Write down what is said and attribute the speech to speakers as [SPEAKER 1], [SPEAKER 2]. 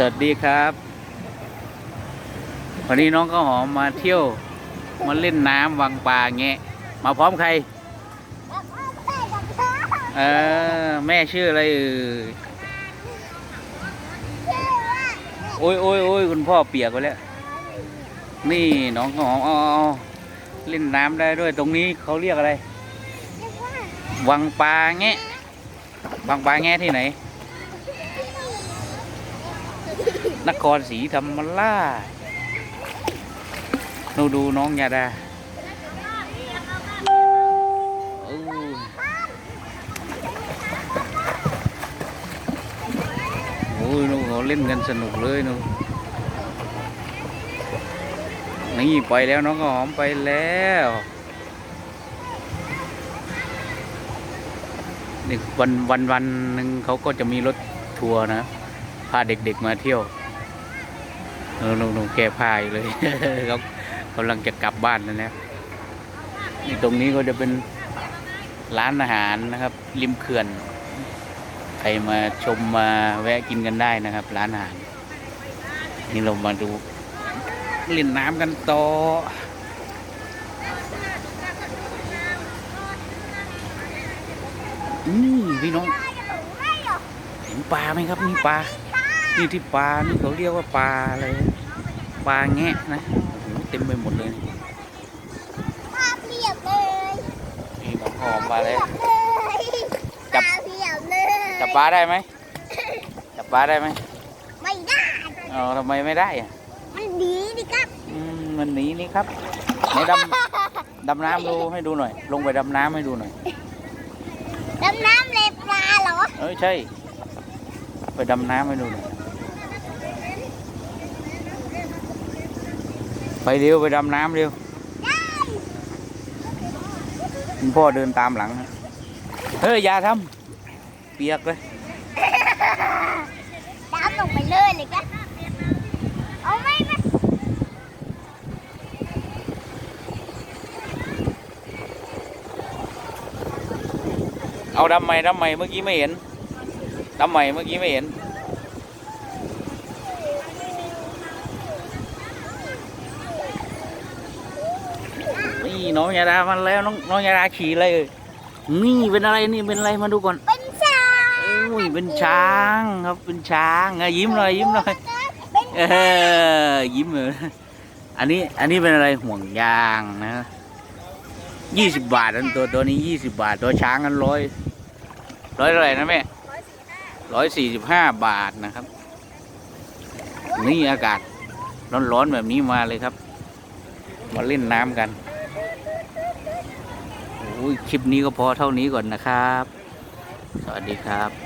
[SPEAKER 1] สวัสดีครับ วันนี้น้องข้าวหอมมาเที่ยว มาเล่นน้ำวังปลาแงะมาพร้อมใคร เออ แม่ชื่ออะไรเอ่ยโอ้ยโอ้ยโอ้ยคุณพ่อเปียกไปแล้ว นี่น้องข้าวหอมเอาเอาเอาเล่นน้ำได้ด้วยตรงนี้เขาเรียกอะไร วังปลาแงะวังปลาแงะที่ไหน นครศรีธรรมราชดูดูน้องยาดาโอ้โอ้ยนูเขาเล่นกันสนุกเลยนูนี่ไปแล้วน้องข้าวหอมไปแล้วนี่วันวันวันหนึ่งเขาก็จะมีรถทัวร์นะาเด็กๆมาเที่ยวเออหนูๆแก้ผ้าอยู่เลยเขากำลังจะกลับบ้านแล้วนะนี่ตรงนี้ก็จะเป็นร้านอาหารนะครับ ริมเขื่อน ใครมาชมมาแวะกินกันได้นะครับ ร้านอาหาร นี่เรามาดูเล่นน้ำกันต่อนี่พี่น้องเห็นปลาไหมครับนี่ปลา นี่ที่ปลานี่เขาเรียกว่าปลาอะไรปลาแงะนะโอ้โหเต็มไปหมดเลย
[SPEAKER 2] ปลาเพียบเลย
[SPEAKER 1] นี่น้องหอมปลาเลย
[SPEAKER 2] ปลาเพียบเลย
[SPEAKER 1] จับปลาได้ไหมจับปลาได้ไหม
[SPEAKER 2] ไม่ได้
[SPEAKER 1] อ๋อทำไมไม่ได้อะ
[SPEAKER 2] มันดีดิครับ
[SPEAKER 1] อืมมันหนีนี่ครับไหนดำดำน้ำดูให้ดูหน่อย ลงไปดำน้ำให้ดูหน่อย
[SPEAKER 2] ดำน้ำเลยปลาเหรอ
[SPEAKER 1] เอ้ยใช่ ไปดำน้ำให้ดูหน่อย ไปเร็วไปดำน้ำเร็วคุณพ่อเดินตามหลังฮะเฮ้ยอย่าทำเปียกเลย
[SPEAKER 2] ดำลงไปเลยเลยครับเอาไม่ไม่
[SPEAKER 1] เอาดำใหม่ดำใหม่เมื่อกี้ไม่เห็นดำใหม่เมื่อกี้ไม่เห็น นี่น้องยาดามันแล้วน้องน้องยาดาขี่อะไรเอ่ยนี่เป็นอะไรนี่เป็นอะไรมาดูก่อน
[SPEAKER 2] เป็นช้าง
[SPEAKER 1] โอ้ยเป็นช้างครับเป็นช้างอะยิ้มหน่อยยิ้มหน่อย
[SPEAKER 2] เป็น
[SPEAKER 1] เออยิ้มเลยอันนี้อันนี้เป็นอะไรห่วงยางนะยี่สิบบาทอันตัวตัวนี้ยี่สิบาท ตัวช้างอันร้อยร้อยเท่าไหร่นะแม่ร้อยสี่สิบห้าบาทนะครับ นี่อากาศร้อนๆแบบนี้มาเลยครับ มาเล่นน้ำกันโอ้ย คลิปนี้ก็พอเท่านี้ก่อนนะครับ สวัสดีครับ